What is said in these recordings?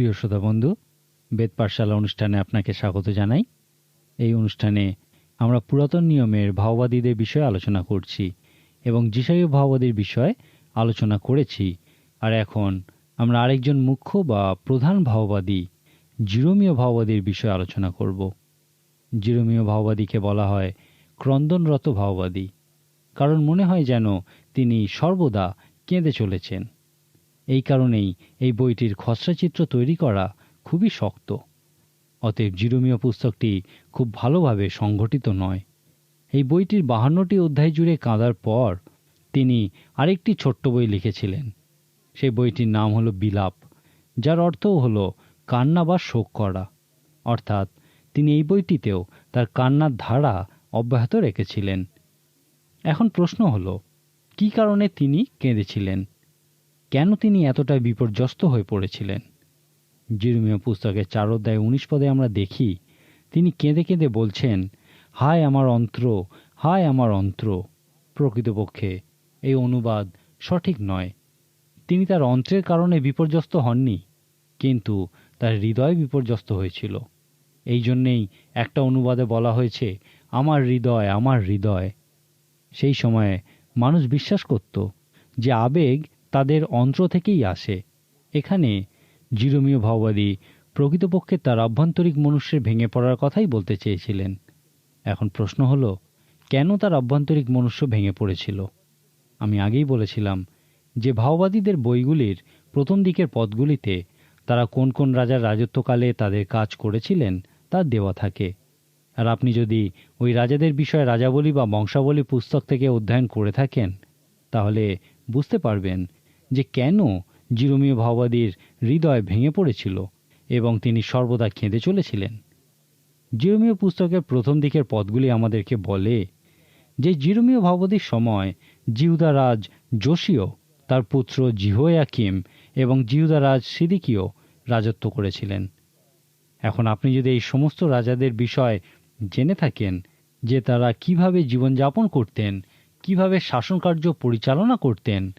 প্রিয় শ্রোতা বন্ধু, বেদ পাঠশালা অনুষ্ঠানে আপনাকে স্বাগত জানাই। এই অনুষ্ঠানে আমরা পুরাতন নিয়মের ভাওবাদীদের বিষয়ে আলোচনা করছি এবং যিশায়ু ভাওবাদীর বিষয়ে আলোচনা করেছি। আর এখন আমরা আরেকজন মুখ্য বা প্রধান ভাওবাদী, জিরোমীয় ভাওবাদীর বিষয়ে আলোচনা করব। জিরোমীয় ভাওবাদীকে বলা হয় ক্রন্দনরত ভাওবাদী। কারণ মনে হয় যেন তিনি সর্বদা কেঁদে চলেছেন। এই কারণেই এই বইটির খসড়া চিত্র তৈরি করা খুবই শক্ত। অতএব জিরোমীয় পুস্তকটি খুব ভালোভাবে সংগঠিত নয়। এই বইটির বাহান্নটি অধ্যায় জুড়ে কাঁদার পর তিনি আরেকটি ছোট্ট বই লিখেছিলেন। সেই বইটির নাম হলো বিলাপ, যার অর্থও হলো কান্না বা শোক করা। অর্থাৎ তিনি এই বইটিতেও তার কান্নার ধারা অব্যাহত রেখেছিলেন। এখন প্রশ্ন হলো, কি কারণে তিনি কেঁদেছিলেন? কেন তিনি এতটা বিপর্যস্ত হয়ে পড়েছিলেন? জিরুমীয় পুস্তকের চার অধ্যায় উনিশ পদে আমরা দেখি, তিনি কেঁদে কেঁদে বলছেন, হায় আমার অন্ত্র, হায় আমার অন্ত্র। প্রকৃতপক্ষে এই অনুবাদ সঠিক নয়। তিনি তার অন্ত্রের কারণে বিপর্যস্ত হননি, কিন্তু তার হৃদয় বিপর্যস্ত হয়েছিল। এই জন্যেই একটা অনুবাদে বলা হয়েছে, আমার হৃদয় আমার হৃদয়। সেই সময়ে মানুষ বিশ্বাস করত যে আবেগ তাদের অন্ত্র থেকেই আসে। এখানে জিরোমীয় ভাওবাদী প্রকৃতপক্ষে তার আভ্যন্তরিক মনুষ্যের ভেঙে পড়ার কথাই বলতে চেয়েছিলেন। এখন প্রশ্ন হলো, কেন তার আভ্যন্তরিক মনুষ্য ভেঙে পড়েছিল? আমি আগেই বলেছিলাম যে ভাওবাদীদের বইগুলির প্রথম দিকের পদগুলিতে তারা কোন কোন রাজার রাজত্বকালে তাদের কাজ করেছিলেন তা দেওয়া থাকে। আর আপনি যদি ওই রাজাদের বিষয়ে রাজাবলী বা বংশাবলী পুস্তক থেকে অধ্যয়ন করে থাকেন, তাহলে বুঝতে পারবেন যে কেন জিরোমীয় ভাওবাদীর হৃদয় ভেঙে পড়েছিল এবং তিনি সর্বদা কেঁদে চলেছিলেন? জিরোমীয় পুস্তকের প্রথম দিকের পদগুলি আমাদেরকে বলে যে জিরোমীয় ভাওবাদীর সময় জিহুদা রাজ যোশীয়, তার পুত্র জিহোয়াকিম এবং জিহুদা রাজ সিদিকিও রাজত্ব করেছিলেন। এখন আপনি যদি এই সমস্ত রাজাদের বিষয় জেনে থাকেন যে তারা কীভাবে জীবনযাপন করতেন, কীভাবে শাসনকার্য পরিচালনা করতেন,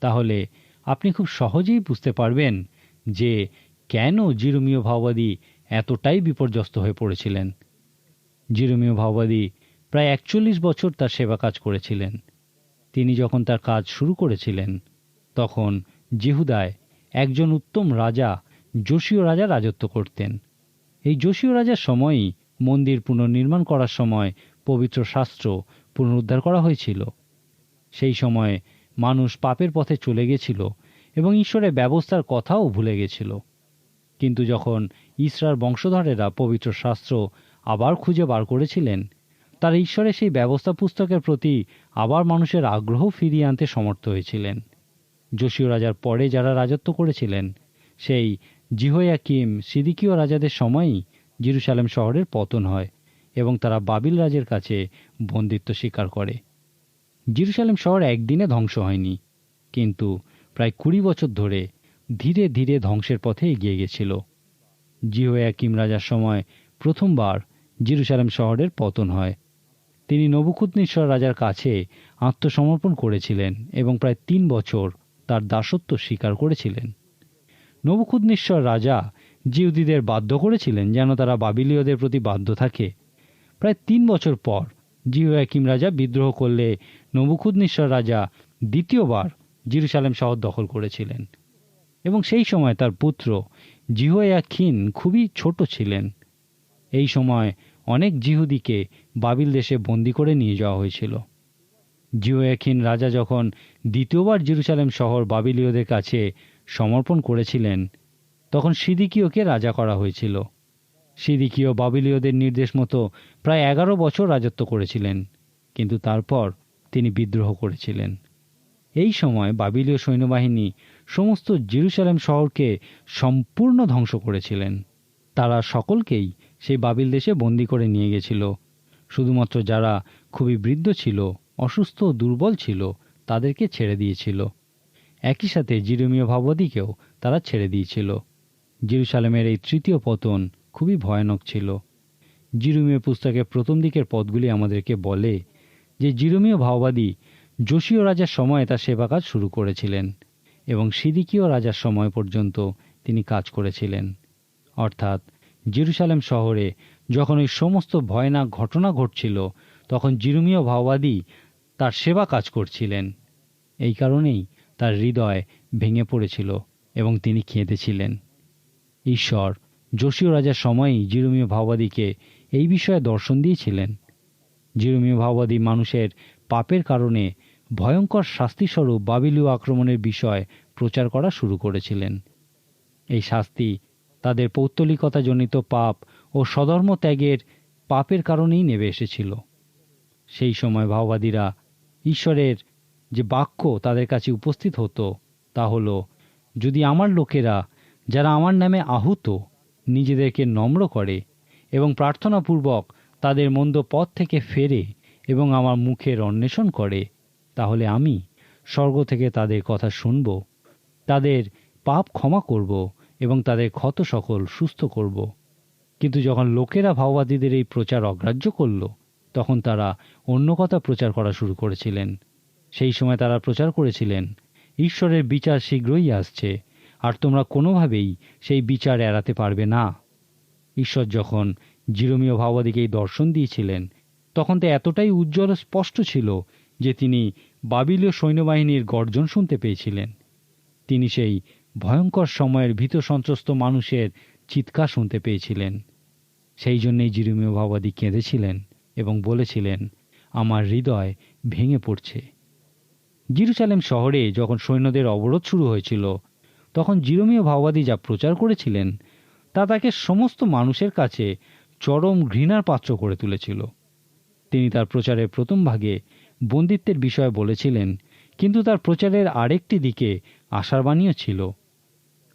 তাহলে আপনি খুব সহজেই বুঝতে পারবেন যে কেন জিরোমীয় ভাওবাদী এতটাই বিপর্যস্ত হয়ে পড়েছিলেন। জিরোমীয় ভাওবাদী প্রায় একচল্লিশ বছর তার সেবা কাজ করেছিলেন। তিনি যখন তার কাজ শুরু করেছিলেন, তখন জিহুদায় একজন উত্তম রাজা, যোশীয় রাজা রাজত্ব করতেন। এই যোশীয় রাজার সময়ই মন্দির পুনর্নির্মাণ করার সময় পবিত্র শাস্ত্র পুনরুদ্ধার করা হয়েছিল। সেই সময় মানুষ পাপের পথে চলে গেছিল এবং ঈশ্বরের ব্যবস্থার কথাও ভুলে গেছিল। কিন্তু যখন ইসরার বংশধরেরা পবিত্র শাস্ত্র আবার খুঁজে বার করেছিলেন, তারা ঈশ্বরের সেই ব্যবস্থা পুস্তকের প্রতি আবার মানুষের আগ্রহ ফিরিয়ে আনতে সমর্থ হয়েছিলেন। যোশীয় রাজার পরে যারা রাজত্ব করেছিলেন, সেই জিহয়াকিম সিদিকীয় রাজাদের সময়ই জিরুসালেম শহরের পতন হয় এবং তারা বাবিল রাজের কাছে বন্দিত্ব স্বীকার করে। জিরুসালেম শহর একদিনে ধ্বংস হয়নি, কিন্তু প্রায় কুড়ি বছর ধরে ধীরে ধীরে ধ্বংসের পথে এগিয়ে গেছিল। জিহোয়াকিম রাজার সময় প্রথমবার জিরুসালেম শহরের পতন হয়। তিনি নবুকুতনিশ্বর রাজার কাছে আত্মসমর্পণ করেছিলেন এবং প্রায় তিন বছর তার দাসত্ব স্বীকার করেছিলেন। নবুকুদনেশ্বর রাজা জিউদিদের বাধ্য করেছিলেন যেন তারা বাবিলীয়দের প্রতি বাধ্য থাকে। প্রায় তিন বছর পর জিহোয়াকিম রাজা বিদ্রোহ করলে নবুকুদনেশ্বর রাজা দ্বিতীয়বার জিরুসালেম শহর দখল করেছিলেন এবং সেই সময় তার পুত্র জিহোয়াখিন খুবই ছোট ছিলেন। এই সময় অনেক জিহুদিকে বাবিল দেশে বন্দি করে নিয়ে যাওয়া হয়েছিল। জিওয়াখিন রাজা যখন দ্বিতীয়বার জেরুসালেম শহর বাবিলীয়দের কাছে সমর্পণ করেছিলেন, তখন সিদিকীয়কে রাজা করা হয়েছিল। সিদিকীয় বাবিলীয়দের নির্দেশ মতো প্রায় এগারো বছর রাজত্ব করেছিলেন, কিন্তু তারপর তিনি বিদ্রোহ করেছিলেন। এই সময় বাবিলীয় সৈন্যবাহিনী সমস্ত জেরুসালেম শহরকে সম্পূর্ণ ধ্বংস করেছিলেন। তারা সকলকেই সেই বাবিল দেশে বন্দি করে নিয়ে গেছিল। শুধুমাত্র যারা খুবই বৃদ্ধ ছিল, অসুস্থ দুর্বল ছিল, তাদেরকে ছেড়ে দিয়েছিল। একই সাথে জিরোমীয় ভাববাদীকেও তারা ছেড়ে দিয়েছিল। জিরুসালেমের এই তৃতীয় পতন খুবই ভয়ানক ছিল। জিরুমীয় পুস্তকের প্রথম দিকের পদগুলি আমাদেরকে বলে যে জিরুমীয় ভাওবাদী যোশীয় রাজার সময় তার সেবা কাজ শুরু করেছিলেন এবং সিদিকীয় রাজার সময় পর্যন্ত তিনি কাজ করেছিলেন। অর্থাৎ জেরুসালেম শহরে যখন ওই সমস্ত ভয়ানক ঘটনা ঘটছিল, তখন জিরুমীয় ভাওবাদী তার সেবা কাজ করছিলেন। এই কারণেই তার হৃদয় ভেঙে পড়েছিল এবং তিনি খেঁদেছিলেন। ঈশ্বর, যোশীয় রাজার সময়ই জিরুমীয় ভাওবাদীকে এই বিষয়ে দর্শন দিয়েছিলেন। জিরুমীয় ভাওবাদী মানুষের পাপের কারণে ভয়ঙ্কর শাস্তিস্বরূপ বাবিলীয় আক্রমণের বিষয় প্রচার করা শুরু করেছিলেন। এই শাস্তি তাদের পৌত্তলিকতাজনিত পাপ ও সধর্ম ত্যাগের পাপের কারণেই নেমে এসেছিল। সেই সময় ভাওবাদীরা ঈশ্বরের যে বাক্য তাদের কাছে উপস্থিত হতো তা হলো, যদি আমার লোকেরা, যারা আমার নামে আহুত, নিজেদেরকে নম্র করে এবং প্রার্থনাপূর্বক তাদের মন্দ পথ থেকে ফেরে এবং আমার মুখের অন্বেষণ করে, তাহলে আমি স্বর্গ থেকে তাদের কথা শুনব, তাদের পাপ ক্ষমা করব এবং তাদের ক্ষত সকল সুস্থ করব। কিন্তু যখন লোকেরা ভাওবাদীদের এই প্রচার অগ্রাহ্য করল, তখন তারা অন্য কথা প্রচার করা শুরু করেছিলেন। সেই সময় তারা প্রচার করেছিলেন, ঈশ্বরের বিচার শীঘ্রই আসছে, আর তোমরা কোনোভাবেই সেই বিচার এড়াতে পারবে না। ঈশ্বর যখন জিরোমীয় ভাওবাদীকে এই দর্শন দিয়েছিলেন। তখন তা এতটাই উজ্জ্বল স্পষ্ট ছিল যে তিনি বাবিলীয় সৈন্যবাহিনীর গর্জন শুনতে পেয়েছিলেন। তিনি সেই ভয়ঙ্কর সময়ের ভীত সন্ত্রস্ত মানুষের চিৎকার শুনতে পেয়েছিলেন। সেই জন্যেই জিরুমীয় ভাওবাদী কেঁদেছিলেন এবং বলেছিলেন, আমার হৃদয় ভেঙে পড়ছে। জিরুসালেম শহরে যখন সৈন্যদের অবরোধ শুরু হয়েছিল, তখন জিরোমীয় ভাওবাদী যা প্রচার করেছিলেন, তা তাকে সমস্ত মানুষের কাছে চরম ঘৃণার পাত্র করে তুলেছিল। তিনি তার প্রচারের প্রথম ভাগে বন্দিত্বের বিষয়ে বলেছিলেন, কিন্তু তার প্রচারের আরেকটি দিকে আশার বাণীও ছিল।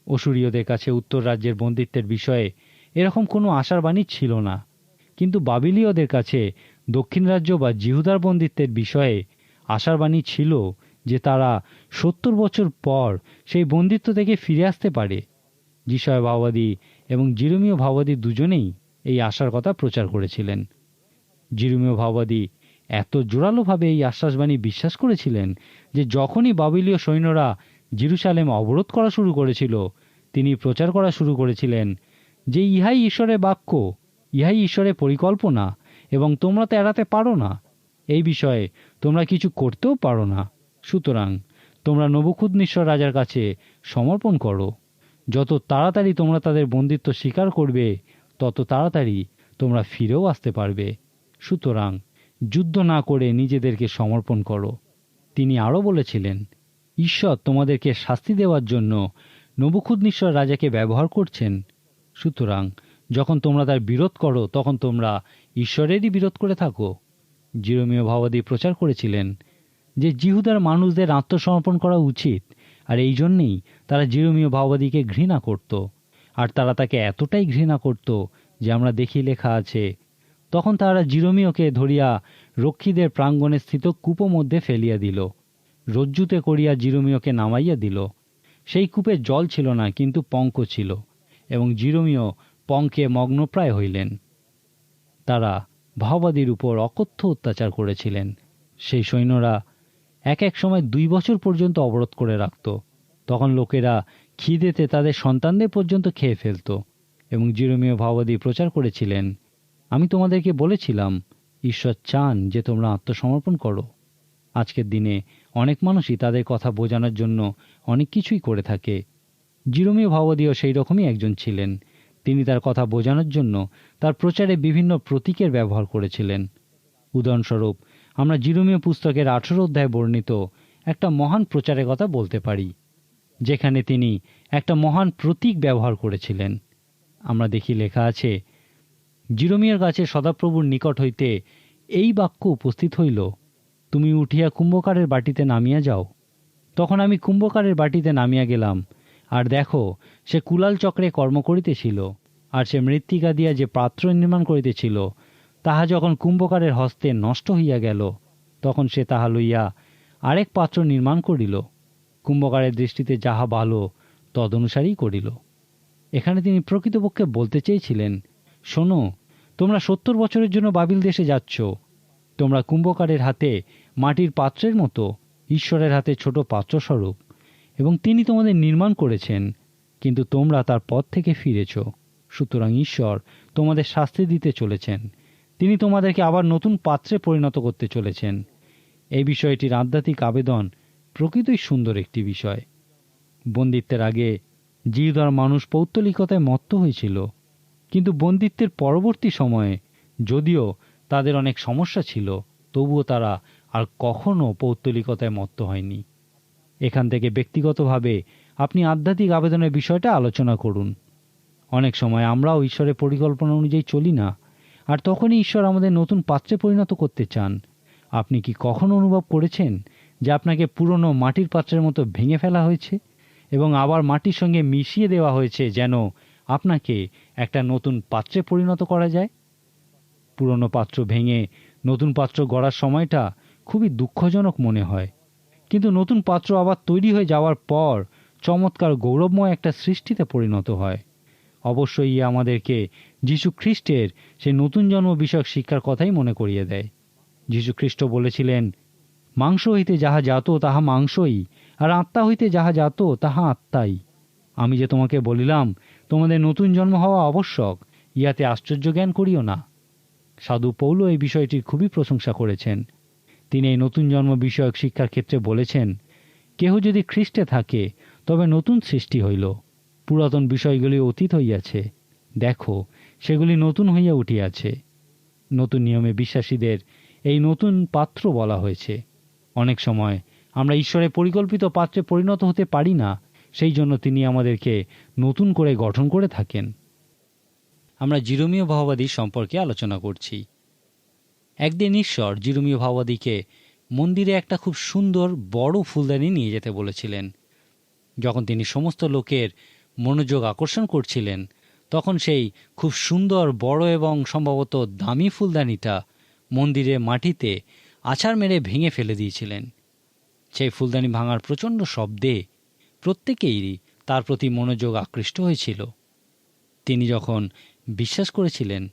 অসুরীয়দের কাছে উত্তর রাজ্যের বন্দিত্বের বিষয়ে এরকম কোনো আশার বাণী ছিল না। কিন্তু বাবিলীয়দের কাছে দক্ষিণ রাজ্য বা জিহুদার বন্দিত্বের বিষয়ে আশার বাণী ছিল যে তারা সত্তর বছর পর সেই বন্দিত্ব থেকে ফিরে আসতে পারে। যিশয় ভাওবাদী এবং জিরুমীয় ভাওবাদী দুজনেই এই আশার কথা প্রচার করেছিলেন। জিরুমীয় ভাওবাদী এত জোরালোভাবে এই আশ্বাসবাণী বিশ্বাস করেছিলেন যে যখনই বাবিলীয় সৈন্যরা জিরুসালেম অবরোধ করা শুরু করেছিল, তিনি প্রচার করা শুরু করেছিলেন যে ইহাই ঈশ্বরের বাক্য, ইহাই ঈশ্বরের পরিকল্পনা এবং তোমরা তো এড়াতে পারো না। এই বিষয়ে তোমরা কিছু করতেও পারো না। সুতরাং তোমরা নবুখুদনিশ্বর রাজার কাছে সমর্পণ করো। যত তাড়াতাড়ি তোমরা তাদের বন্দিত্ব স্বীকার করবে তত তাড়াতাড়ি তোমরা ফিরেও আসতে পারবে। সুতরাং যুদ্ধ না করে নিজেদেরকে সমর্পণ করো। তিনি আরও বলেছিলেন, ঈশ্বর তোমাদেরকে শাস্তি দেওয়ার জন্য নবুখুদনিশ্বর রাজাকে ব্যবহার করছেন। সুতরাং যখন তোমরা তার বিরোধ করো, তখন তোমরা ঈশ্বরেরই বিরোধ করে থাকো। জিরোমীয় ভাবাদী প্রচার করেছিলেন যে জিহুদার মানুষদের আত্মসমর্পণ করা উচিত, আর এই জন্যেই তারা জিরোমীয় ভাওবাদীকে ঘৃণা করত। আর তারা তাকে এতটাই ঘৃণা করত যে আমরা দেখি লেখা আছে, তখন তারা জিরোমীয়কে ধরিয়া রক্ষীদের প্রাঙ্গণে স্থিত কূপো মধ্যে ফেলিয়া দিল। রজ্জুতে করিয়া জিরোমীয়কে নামাইয়া দিল। সেই কূপে জল ছিল না, কিন্তু পঙ্ক ছিল এবং জিরোমীয় পঙ্কে মগ্নপ্রায় হইলেন। তারা ভাওবাদীর উপর অকথ্য অত্যাচার করেছিলেন। সেই সৈন্যরা এক এক সময় দুই বছর পর্যন্ত অবরোধ করে রাখত। তখন লোকেরা খিদেতে তাদের সন্তানদের পর্যন্ত খেয়ে ফেলত এবং জিরোমীয় ভাওবাদী প্রচার করেছিলেন। আমি তোমাদেরকে বলেছিলাম, ঈশ্বর চান যে তোমরা আত্মসমর্পণ করো। আজকের দিনে অনেক মানুষই তাদের কথা বোঝানোর জন্য অনেক কিছুই করে থাকে। জিরোমীয় ভাওবাদীও সেই রকমই একজন ছিলেন। তিনি তার কথা বোঝানোর জন্য তার প্রচারে বিভিন্ন প্রতীকের ব্যবহার করেছিলেন। উদাহরণস্বরূপ, আমরা জিরোমীয় পুস্তকের আঠেরো অধ্যায় বর্ণিত একটা মহান প্রচারের কথা বলতে পারি। যেখানে তিনি একটা মহান প্রতীক ব্যবহার করেছিলেন। আমরা দেখি লেখা আছে, জিরোমিয়ার কাছে সদাপ্রভুর নিকট হইতে এই বাক্য উপস্থিত হইল, তুমি উঠিয়া কুম্ভকারের বাটিতে নামিয়া যাও। তখন আমি কুম্ভকারের বাটিতে নামিয়া গেলাম, আর দেখো, সে কুলাল চক্রে কর্ম করিতেছিল, আর সে মৃত্তিকা দিয়া যে পাত্র নির্মাণ করিতেছিল, তাহা যখন কুম্ভকারের হস্তে নষ্ট হইয়া গেল, তখন সে তাহা লইয়া আরেক পাত্র নির্মাণ করিল। কুম্ভকারের দৃষ্টিতে যাহা ভালো, তদনুসারেই করিল। এখানে তিনি প্রকৃতপক্ষে বলতে চেয়েছিলেন, শোনো, তোমরা সত্তর বছরের জন্য বাবিল দেশে যাচ্ছ। তোমরা কুম্ভকারের হাতে মাটির পাত্রের মতো, ঈশ্বরের হাতে ছোট পাত্রস্বরূপ, এবং তিনি তোমাদের নির্মাণ করেছেন, কিন্তু তোমরা তার পথ থেকে ফিরেছ। সুতরাং ঈশ্বর তোমাদের শাস্তি দিতে চলেছেন। তিনি তোমাদেরকে আবার নতুন পাত্রে পরিণত করতে চলেছেন। এই বিষয়টির আধ্যাত্মিক আবেদন প্রকৃতই সুন্দর একটি বিষয়। বন্দিত্বের আগে জিহুদার মানুষ পৌত্তলিকতায় মত্ত হয়েছিল। কিন্তু বন্দিত্বের পরবর্তী সময়ে যদিও তাদের অনেক সমস্যা ছিল, তবুও তারা আর কখনও পৌত্তলিকতায় মত্ত হয়নি। এখান থেকে ব্যক্তিগতভাবে আপনি আধ্যাত্মিক আবেদনের বিষয়টা আলোচনা করুন। অনেক সময় আমরাও ঈশ্বরের পরিকল্পনা অনুযায়ী চলি না, আর তখনই ঈশ্বর আমাদের নতুন পাত্রে পরিণত করতে চান। আপনি কি কখনো অনুভব করেছেন যে আপনাকে পুরনো মাটির পাত্রের মতো ভেঙে ফেলা হয়েছে এবং আবার মাটির সঙ্গে মিশিয়ে দেওয়া হয়েছে যেন আপনাকে একটা নতুন পাত্রে পরিণত করা যায়। পুরনো পাত্র ভেঙে নতুন পাত্র গড়ার সময়টা খুবই দুঃখজনক মনে হয়। কিন্তু নতুন পাত্র আবার তৈরি হয়ে যাওয়ার পর চমৎকার গৌরবময় একটা সৃষ্টিতে পরিণত হয়। অবশ্যই আমাদেরকে যীশু খ্রিস্টের সেই নতুন জন্ম বিষয়ক শিক্ষার কথাই মনে করিয়ে দেয়। যীশু খ্রিস্ট বলেছিলেন মাংস হইতে যাহা জাত তাহা মাংসই, আর আত্মা হইতে যাহা জাত তাহা আত্মাই। আমি যে তোমাকে বলিলাম, তোমাদের নতুন জন্ম হওয়া আবশ্যক ইহাতে আশ্চর্য জ্ঞান করিও না। সাধু পৌল এই বিষয়টির খুবই প্রশংসা করেছেন। তিনি এই নতুন জন্ম বিষয়ক শিক্ষার ক্ষেত্রে বলেছেন, কেহ যদি খ্রিস্টে থাকে, তবে নতুন সৃষ্টি হইল। পুরাতন বিষয়গুলি অতীত হইয়াছে। দেখো, সেগুলি নতুন হইয়া উঠিয়াছে। নতুন নিয়মে বিশ্বাসীদের এই নতুন পাত্র বলা হয়েছে। অনেক সময়। আমরা ঈশ্বরের পরিকল্পিত পাত্রে পরিণত হতে পারি না, সেই জন্য তিনি আমাদেরকে নতুন করে গঠন করে থাকেন। আমরা জিরোমীয় ভাওবাদী সম্পর্কে আলোচনা করছি। একদিন ঈশ্বর জিরোমীয় ভাওবাদীকে মন্দিরে একটা খুব সুন্দর বড় ফুলদানি নিয়ে যেতে বলেছিলেন। যখন তিনি সমস্ত লোকের মনোযোগ আকর্ষণ করছিলেন, তখন সেই খুব সুন্দর, বড় এবং সম্ভবত দামি ফুলদানিটা মন্দিরে মাটিতে আছাড় মেরে ভেঙে ফেলে দিয়েছিলেন। সেই ফুলদানি ভাঙার প্রচণ্ড শব্দে প্রত্যেকেই তার প্রতি মনোযোগ আকৃষ্ট হয়েছিল। তিনি যখন বিশ্বাস করেছিলেন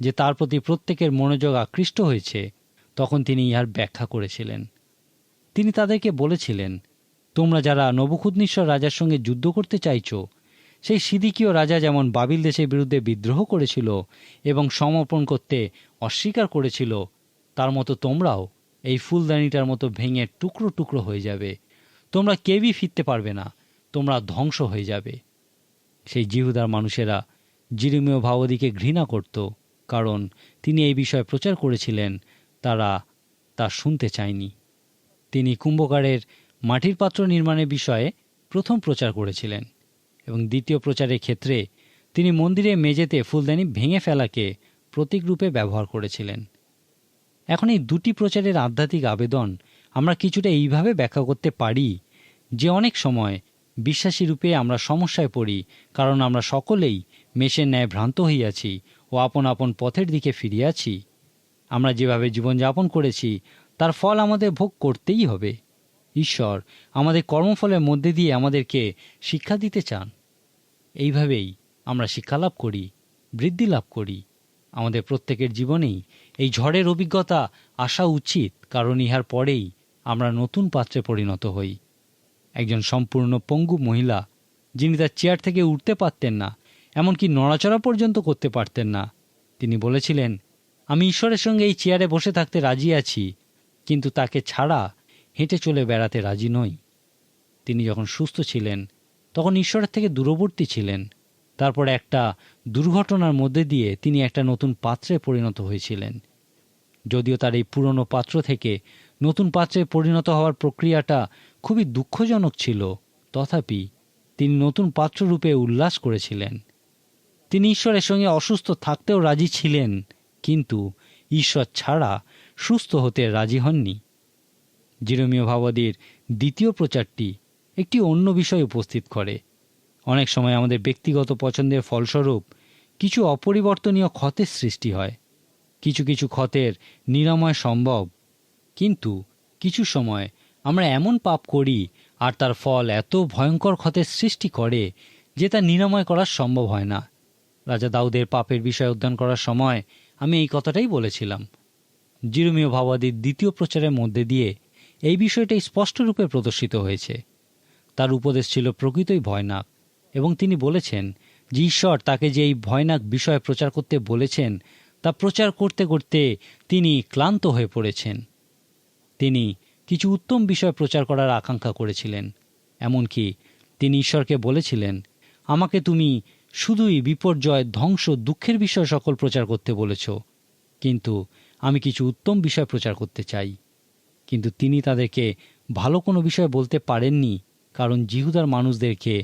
যে তার প্রতি প্রত্যেকের মনোযোগ আকৃষ্ট হয়েছে, তখন তিনি ইহার ব্যাখ্যা করেছিলেন। তিনি তাদেরকে বলেছিলেন, তোমরা যারা নবখুদনিশ্বর রাজার সঙ্গে যুদ্ধ করতে চাইছ, সেই সিদিকীয় রাজা যেমন বাবিল দেশের বিরুদ্ধে বিদ্রোহ করেছিল এবং সমর্পণ করতে অস্বীকার করেছিল, তার মতো তোমরাও এই ফুলদানিটার মতো ভেঙে টুকরো টুকরো হয়ে যাবে। তোমরা কেউই ফিরতে পারবে না। তোমরা ধ্বংস হয়ে যাবে। সেই জিহুদার মানুষেরা জিরিমীয় ভাবদিকে ঘৃণা করত, কারণ তিনি এই বিষয়ে প্রচার করেছিলেন, তারা তা শুনতে চায়নি। তিনি কুম্ভকারের মাটির পাত্র নির্মাণের বিষয়ে প্রথম প্রচার করেছিলেন এবং দ্বিতীয় প্রচারের ক্ষেত্রে তিনি মন্দিরে মেঝেতে ফুলদানি ভেঙে ফেলাকে প্রতীকরূপে ব্যবহার করেছিলেন। এখন এই দুটি প্রচারের আধ্যাত্মিক আবেদন আমরা কিছুটা এইভাবে ব্যাখ্যা করতে পারি যে অনেক সময় বিশ্বাসী রূপে আমরা সমস্যায় পড়ি, কারণ আমরা সকলেই মেষের ন্যায় ভ্রান্ত হইয়াছি ও আপন আপন পথের দিকে ফিরিয়াছি। আমরা যেভাবে জীবনযাপন করেছি, তার ফল আমাদের ভোগ করতেই হবে। ঈশ্বর, আমাদের কর্মফলের মধ্যে দিয়ে আমাদেরকে শিক্ষা দিতে চান। এইভাবেই আমরা শিক্ষালাভ করি, বৃদ্ধি লাভ করি। আমাদের প্রত্যেকের জীবনেই এই ঝড়ের অভিজ্ঞতা আসা উচিত, কারণ ইহার পরেই আমরা নতুন পাত্রে পরিণত হই। একজন সম্পূর্ণ পঙ্গু মহিলা, যিনি তার চেয়ার থেকে উঠতে পারতেন না, এমনকি নড়াচড়া পর্যন্ত করতে পারতেন না। তিনি বলেছিলেন, আমি ঈশ্বরের সঙ্গে এই চেয়ারে বসে থাকতে রাজি আছি, কিন্তু তাকে ছাড়া হেঁটে চলে বেড়াতে রাজি নই। তিনি যখন সুস্থ ছিলেন, তখন ঈশ্বরের থেকে দূরবর্তী ছিলেন। তারপর একটা দুর্ঘটনার মধ্যে দিয়ে তিনি একটা নতুন পাত্রে পরিণত হয়েছিলেন। যদিও তার এই পুরনো পাত্র থেকে নতুন পাত্রে পরিণত হওয়ার প্রক্রিয়াটা খুবই দুঃখজনক ছিল, তথাপি তিনি নতুন পাত্ররূপে উল্লাস করেছিলেন। তিনি ঈশ্বরের সঙ্গে অসুস্থ থাকতেও রাজি ছিলেন, কিন্তু ঈশ্বর ছাড়া সুস্থ হতে রাজি হননি। জিরমীয় ভাবাদীর দ্বিতীয় প্রচারটি একটি অন্য বিষয় উপস্থিত করে। অনেক সময় আমাদের ব্যক্তিগত পছন্দের ফলস্বরূপ কিছু অপরিবর্তনীয় ক্ষতের সৃষ্টি হয়। কিছু কিছু ক্ষতের নিরাময় সম্ভব। কিন্তু কিছু সময় আমরা এমন পাপ করি আর তার ফল এত ভয়ঙ্কর ক্ষতের সৃষ্টি করে যে তা নিরাময় করা সম্ভব হয় না। রাজা দাউদের পাপের বিষয় অধ্যয়ন করার সময় আমি এই কথাটাই বলেছিলাম। জিরুমীয় ভাবাদীর দ্বিতীয় প্রচারের মধ্যে দিয়ে এই বিষয়টাই স্পষ্টরূপে প্রদর্শিত হয়েছে। তার উপদেশ ছিল প্রকৃতই ভয়নাক। এবং তিনি বলেছেন, যে ঈশ্বর তাকে যে এই ভয়ানক বিষয় প্রচার করতে বলেছেন, তা প্রচার করতে করতে তিনি ক্লান্ত হয়ে পড়েছেন। তিনি কিছু উত্তম বিষয় প্রচার করার আকাঙ্ক্ষা করেছিলেন। এমনকি তিনি ঈশ্বরকে বলেছিলেন, আমাকে তুমি শুধুই বিপর্যয়, ধ্বংস, দুঃখের বিষয় সকল প্রচার করতে বলেছ, কিন্তু আমি কিছু উত্তম বিষয় প্রচার করতে চাই। কিন্তু তিনি তাদেরকে ভালো কোনো বিষয় বলতে পারেননি, কারণ জিহুদার মানুষদেরকে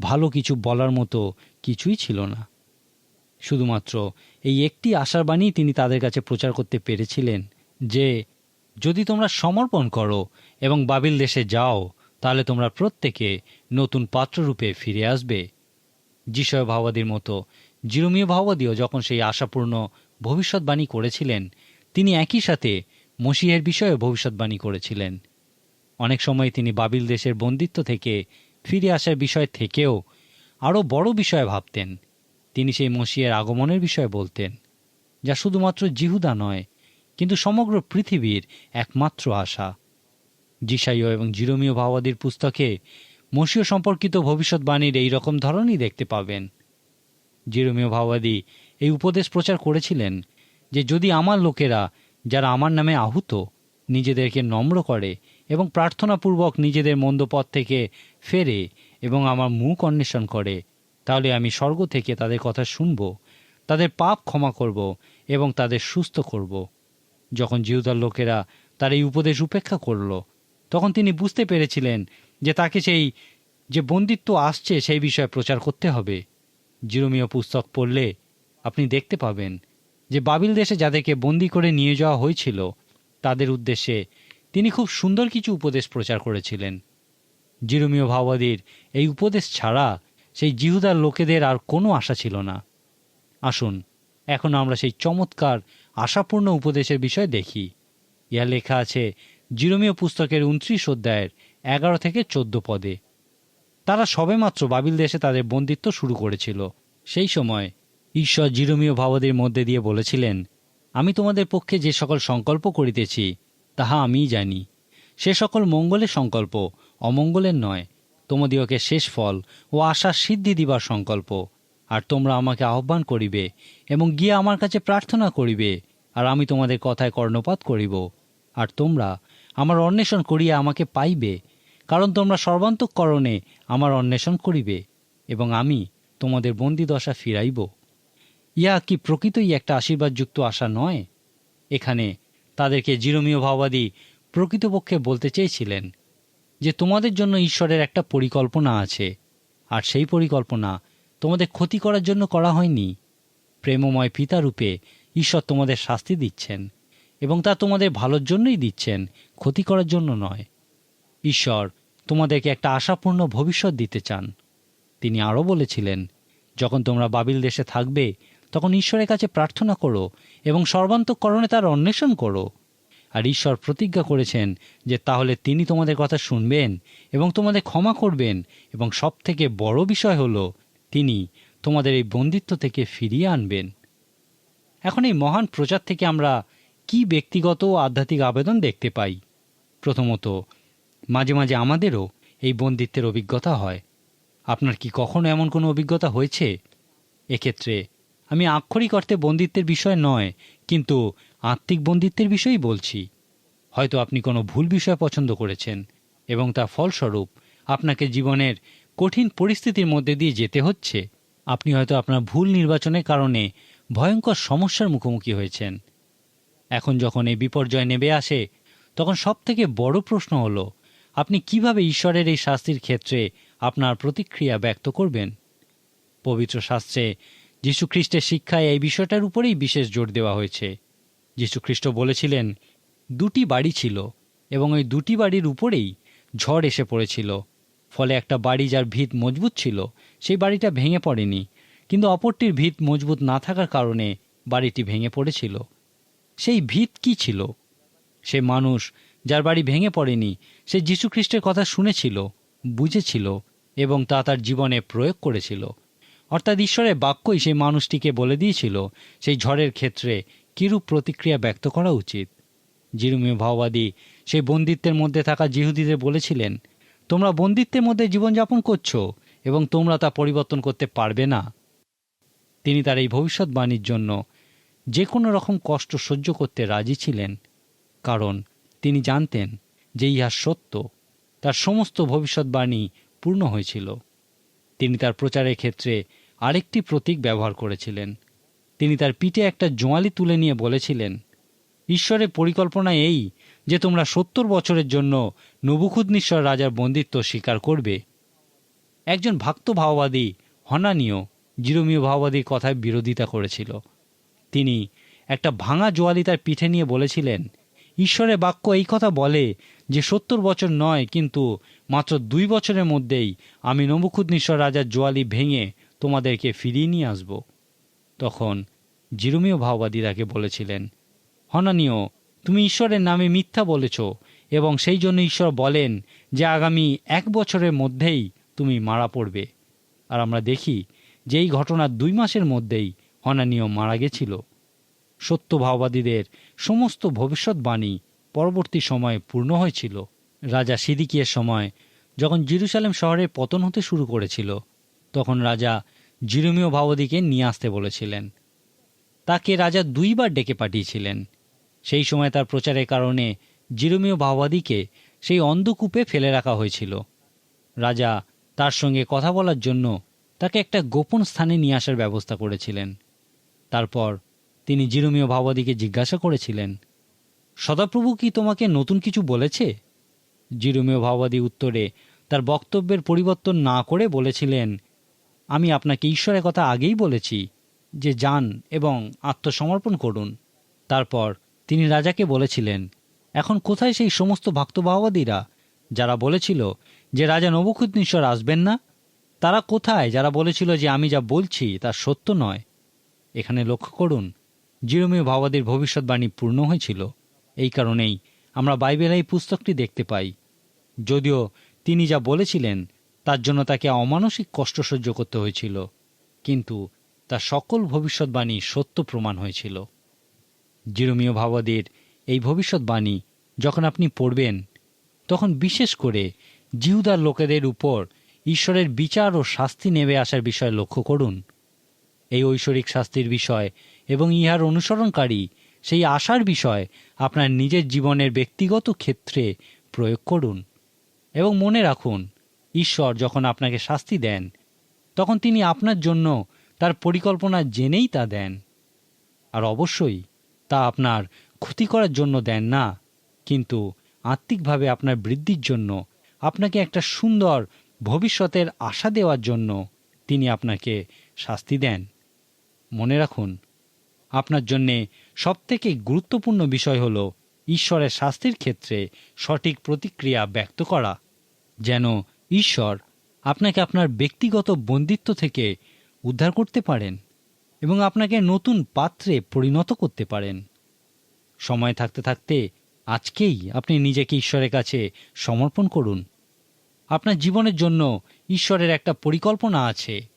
ভালো কিছু বলার মতো কিছুই ছিল না। শুধুমাত্র এই একটি আশার বাণী তিনি তাদের কাছে প্রচার করতে পেরেছিলেন যে, যদি তোমরা সমর্পণ করো এবং বাবিল দেশে যাও, তাহলে তোমরা প্রত্যেকে নতুন পাত্ররূপে ফিরে আসবে। যিশয় ভাওবাদীর মতো জিরোমীয় ভাওবাদীও যখন সেই আশাপূর্ণ ভবিষ্যৎবাণী করেছিলেন, তিনি একই সাথে মসিহের বিষয়ে ভবিষ্যৎবাণী করেছিলেন। অনেক সময় তিনি বাবিল দেশের বন্দিত্ব থেকে ফিরে আসার বিষয় থেকেও আরও বড় বিষয়ে ভাবতেন। তিনি সেই মসিহের আগমনের বিষয়ে বলতেন, যা শুধুমাত্র জিহুদা নয়, কিন্তু সমগ্র পৃথিবীর একমাত্র আশা। জিসাইও এবং জিরোমীয় ভাওয়াদির পুস্তকে মসীয় সম্পর্কিত ভবিষ্যৎবাণীর এই রকম ধরনই দেখতে পাবেন। জিরোমীয় ভাওয়াদি এই উপদেশ প্রচার করেছিলেন যে যদি আমার লোকেরা, যারা আমার নামে আহুত, নিজেদেরকে নম্র করে এবং প্রার্থনাপূর্বক নিজেদের মন্দ পথ থেকে ফেরে এবং আমার মুখ অন্বেষণ করে, তাহলে আমি স্বর্গ থেকে তাদের কথা শুনব, তাদের পাপ ক্ষমা করব এবং তাদের সুস্থ করব। যখন জিহুদার লোকেরা তার এই উপদেশ উপেক্ষা করল, তখন তিনি বুঝতে পেরেছিলেন যে তাকে সেই যে বন্দিত্ব আসছে সেই বিষয়ে প্রচার করতে হবে। জিরোমীয় পুস্তক পড়লে আপনি দেখতে পাবেন যে বাবিল দেশে যাদেরকে বন্দি করে নিয়ে যাওয়া হয়েছিল, তাদের উদ্দেশ্যে তিনি খুব সুন্দর কিছু উপদেশ প্রচার করেছিলেন। জিরোমীয় ভাওবাদীর এই উপদেশ ছাড়া সেই জিহুদার লোকেদের আর কোনো আশা ছিল না। আসুন, এখন আমরা সেই চমৎকার, আশাপূর্ণ উপদেশের বিষয় দেখি। ইহা লেখা আছে জিরোমীয় পুস্তকের উনত্রিশ অধ্যায়ের এগারো থেকে চোদ্দ পদে। তারা সবেমাত্র বাবিল দেশে তাদের বন্দিত্ব শুরু করেছিল। সেই সময় ঈশ্বর জিরোমীয় ভাবাদের মধ্যে দিয়ে বলেছিলেন, আমি তোমাদের পক্ষে যে সকল সংকল্প করিতেছি তাহা আমিই জানি। সে সকল মঙ্গলের সংকল্প, অমঙ্গলের নয়। তোমাদিওকে শেষ ফল ও আশা সিদ্ধি দিবার সংকল্প। আর তোমরা আমাকে আহ্বান করিবে এবং গিয়ে আমার কাছে প্রার্থনা করিবে, আর আমি তোমাদের কথায় কর্ণপাত করিব। আর তোমরা আমার অন্বেষণ করিয়া আমাকে পাইবে, কারণ তোমরা সর্বান্তকরণে আমার অন্বেষণ করিবে, এবং আমি তোমাদের বন্দি দশা ফিরাইব। ইয়া কি প্রকৃতই একটা আশীর্বাদযুক্ত আশা নয়? এখানে তাদেরকে জিরোমীয় ভাওবাদী প্রকৃতপক্ষে বলতে চেয়েছিলেন যে তোমাদের জন্য ঈশ্বরের একটা পরিকল্পনা আছে, আর সেই পরিকল্পনা তোমাদের ক্ষতি করার জন্য করা হয়নি। প্রেমময় পিতারূপে ঈশ্বর তোমাদের শাস্তি দিচ্ছেন এবং তা তোমাদের ভালোর জন্যই দিচ্ছেন, ক্ষতি করার জন্য নয়। ঈশ্বর তোমাদেরকে একটা আশাপূর্ণ ভবিষ্যৎ দিতে চান। তিনি আরও বলেছিলেন, যখন তোমরা বাবিল দেশে থাকবে তখন ঈশ্বরের কাছে প্রার্থনা করো এবং সর্বান্তকরণে তার অন্বেষণ করো। আর ঈশ্বর প্রতিজ্ঞা করেছেন যে তাহলে তিনি তোমাদের কথা শুনবেন এবং তোমাদের ক্ষমা করবেন এবং সব থেকে বড় বিষয় হলো, তিনি তোমাদের এই বন্দিত্ব থেকে ফিরিয়ে আনবেন। এখন এই মহান প্রচার থেকে আমরা কি ব্যক্তিগত ও আধ্যাত্মিক আবেদন দেখতে পাই? প্রথমত, মাঝে মাঝে আমাদেরও এই বন্দিত্বের অভিজ্ঞতা হয়। আপনার কি কখনো এমন কোনো অভিজ্ঞতা হয়েছে? এক্ষেত্রে আমি আক্ষরিক অর্থে বন্দিত্বের বিষয় নয়, কিন্তু আত্মিক বন্দিত্বের বিষয়ই বলছি। হয়তো আপনি কোনো ভুল বিষয় পছন্দ করেছেন, এবং তা ফলস্বরূপ আপনাকে জীবনের কঠিন পরিস্থিতির মধ্যে দিয়ে যেতে হচ্ছে। আপনি হয়তো আপনার ভুল নির্বাচনের কারণে ভয়ঙ্কর সমস্যার মুখোমুখি হয়েছেন। এখন যখন এই বিপর্যয় নেবে আসে, তখন সব থেকে বড় প্রশ্ন হলো, আপনি কীভাবে ঈশ্বরের এই শাস্তির ক্ষেত্রে আপনার প্রতিক্রিয়া ব্যক্ত করবেন? পবিত্র শাস্ত্রে যীশুখ্রিস্টের শিক্ষায় এই বিষয়টার উপরেই বিশেষ জোর দেওয়া হয়েছে। যীশুখ্রিস্ট বলেছিলেন, দুটি বাড়ি ছিল এবং ওই দুটি বাড়ির উপরেই ঝড় এসে পড়েছিল। ফলে একটা বাড়ি যার ভিত মজবুত ছিল, সেই বাড়িটা ভেঙে পড়েনি। কিন্তু অপরটির ভিত মজবুত না থাকার কারণে বাড়িটি ভেঙে পড়েছিল। সেই ভিত কি ছিল? সে মানুষ যার বাড়ি ভেঙে পড়েনি, সে যীশুখ্রিস্টের কথা শুনেছিল, বুঝেছিল এবং তা তার জীবনে প্রয়োগ করেছিল। অর্থাৎ ঈশ্বরের বাক্যই সেই মানুষটিকে বলে দিয়েছিল, সেই ঝড়ের ক্ষেত্রে কিরূপ প্রতিক্রিয়া ব্যক্ত করা উচিত? জিরুমীয় ভাওবাদী, সেই বন্দিত্বের মধ্যে থাকা জিহুদিদের বলেছিলেন, তোমরা বন্দিত্বের মধ্যে জীবনযাপন করছ এবং তোমরা তা পরিবর্তন করতে পারবে না। তিনি তার এই ভবিষ্যৎবাণীর জন্য যে কোনো রকম কষ্ট সহ্য করতে রাজি ছিলেন, কারণ তিনি জানতেন যে ইহা সত্য, তার সমস্ত ভবিষ্যৎবাণী পূর্ণ হয়েছিল। তিনি তার প্রচারের ক্ষেত্রে আরেকটি প্রতীক ব্যবহার করেছিলেন। তিনি তার পিঠে একটা জোয়ালি তুলে নিয়ে বলেছিলেন, ঈশ্বরের পরিকল্পনা এই যে তোমরা সত্তর বছরের জন্য নবুখুদনিশ্বর রাজার বন্দিত্ব স্বীকার করবে। একজন ভক্ত ভাওবাদী হনানীয় জিরোমীয় ভাওবাদীর কথায় বিরোধিতা করেছিল। তিনি একটা ভাঙা জোয়ালি তার পিঠে নিয়ে বলেছিলেন, ঈশ্বরের বাক্য এই কথা বলে যে সত্তর বছর নয়, কিন্তু মাত্র দুই বছরের মধ্যেই আমি নবুখুদনিশ্বর রাজার জোয়ালি ভেঙে তোমাদেরকে ফিরিয়ে নিয়ে আসব। তখন জিরুমীয় ভাওবাদী তাকে বলেছিলেন, হনানীয়, তুমি ঈশ্বরের নামে মিথ্যা বলেছ এবং সেই জন্য ঈশ্বর বলেন যে আগামী এক বছরের মধ্যেই তুমি মারা পড়বে। আর আমরা দেখি যে এই ঘটনার দুই মাসের মধ্যেই হনানীয় মারা গেছিল। সত্য ভাওবাদীদের সমস্ত ভবিষ্যৎবাণী পরবর্তী সময়ে পূর্ণ হয়েছিল। রাজা সিদিকিয়ের সময় যখন জিরুসালেম শহরের পতন হতে শুরু করেছিল তখন রাজা জিরুমীয় ভাওবাদীকে নিয়ে আসতে বলেছিলেন। তাকে রাজা দুইবার ডেকে পাঠিয়েছিলেন। সেই সময় তার প্রচারের কারণে জিরুমীয় ভাওবাদীকে সেই অন্ধকূপে ফেলে রাখা হয়েছিল। রাজা তার সঙ্গে কথা বলার জন্য তাকে একটা গোপন স্থানে নিয়ে আসার ব্যবস্থা করেছিলেন। তারপর তিনি জিরুমীয় ভাওবাদীকে জিজ্ঞাসা করেছিলেন, সদাপ্রভু কি তোমাকে নতুন কিছু বলেছে? জিরুমীয় ভাওবাদী উত্তরে তার বক্তব্যের পরিবর্তন না করে বলেছিলেন আমি আপনাকে ঈশ্বরের কথা আগেই বলেছি যে যান এবং আত্মসমর্পণ করুন। তারপর তিনি রাজাকে বলেছিলেন, এখন কোথায় সেই সমস্ত ভক্তভাবাদীরা যারা বলেছিল যে রাজা নবখুদ্নীশ্বর আসবেন না? তারা কোথায় যারা বলেছিল যে আমি যা বলছি তা সত্য নয়? এখানে লক্ষ্য করুন, জিরোমীয় ভাবাদীর ভবিষ্যৎবাণী পূর্ণ হয়েছিল। এই কারণেই আমরা বাইবেলে এই পুস্তকটি দেখতে পাই। যদিও তিনি যা বলেছিলেন তার জন্য তাকে অমানসিক কষ্ট সহ্য করতে হয়েছিল, কিন্তু তার সকল ভবিষ্যৎবাণী সত্য প্রমাণ হয়েছিল। জিরোমীয় ভাবাদীর এই ভবিষ্যৎবাণী যখন আপনি পড়বেন, তখন বিশেষ করে জিহুদার লোকেদের উপর ঈশ্বরের বিচার ও শাস্তি নেমে আসার বিষয়ে লক্ষ্য করুন। এই ঐশ্বরিক শাস্তির বিষয় এবং ইহার অনুসরণকারী সেই আশার বিষয় আপনার নিজের জীবনের ব্যক্তিগত ক্ষেত্রে প্রয়োগ করুন এবং মনে রাখুন ঈশ্বর যখন আপনাকে শাস্তি দেন, তখন তিনি আপনার জন্য তার পরিকল্পনা জেনেই তা দেন। আর অবশ্যই তা আপনার ক্ষতি করার জন্য দেন না, কিন্তু আত্মিকভাবে আপনার বৃদ্ধির জন্য, আপনাকে একটা সুন্দর ভবিষ্যতের আশা দেওয়ার জন্য তিনি আপনাকে শাস্তি দেন। মনে রাখুন, আপনার জন্যে সবথেকে গুরুত্বপূর্ণ বিষয় হল ঈশ্বরের শাস্তির ক্ষেত্রে সঠিক প্রতিক্রিয়া ব্যক্ত করা, যেন ঈশ্বর আপনাকে আপনার ব্যক্তিগত বন্দিত্ব থেকে উদ্ধার করতে পারেন এবং আপনাকে নতুন পাত্রে পরিণত করতে পারেন। সময় থাকতে থাকতে আজকেই আপনি নিজেকে ঈশ্বরের কাছে সমর্পণ করুন। আপনার জীবনের জন্য ঈশ্বরের একটা পরিকল্পনা আছে।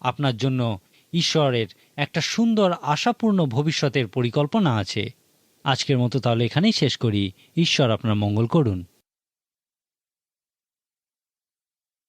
আপনার জন্য ঈশ্বরের একটা সুন্দর, আশাপূর্ণ ভবিষ্যতের পরিকল্পনা আছে। আজকের মতো তাহলে এখানেই শেষ করি। ঈশ্বর আপনার মঙ্গল করুন।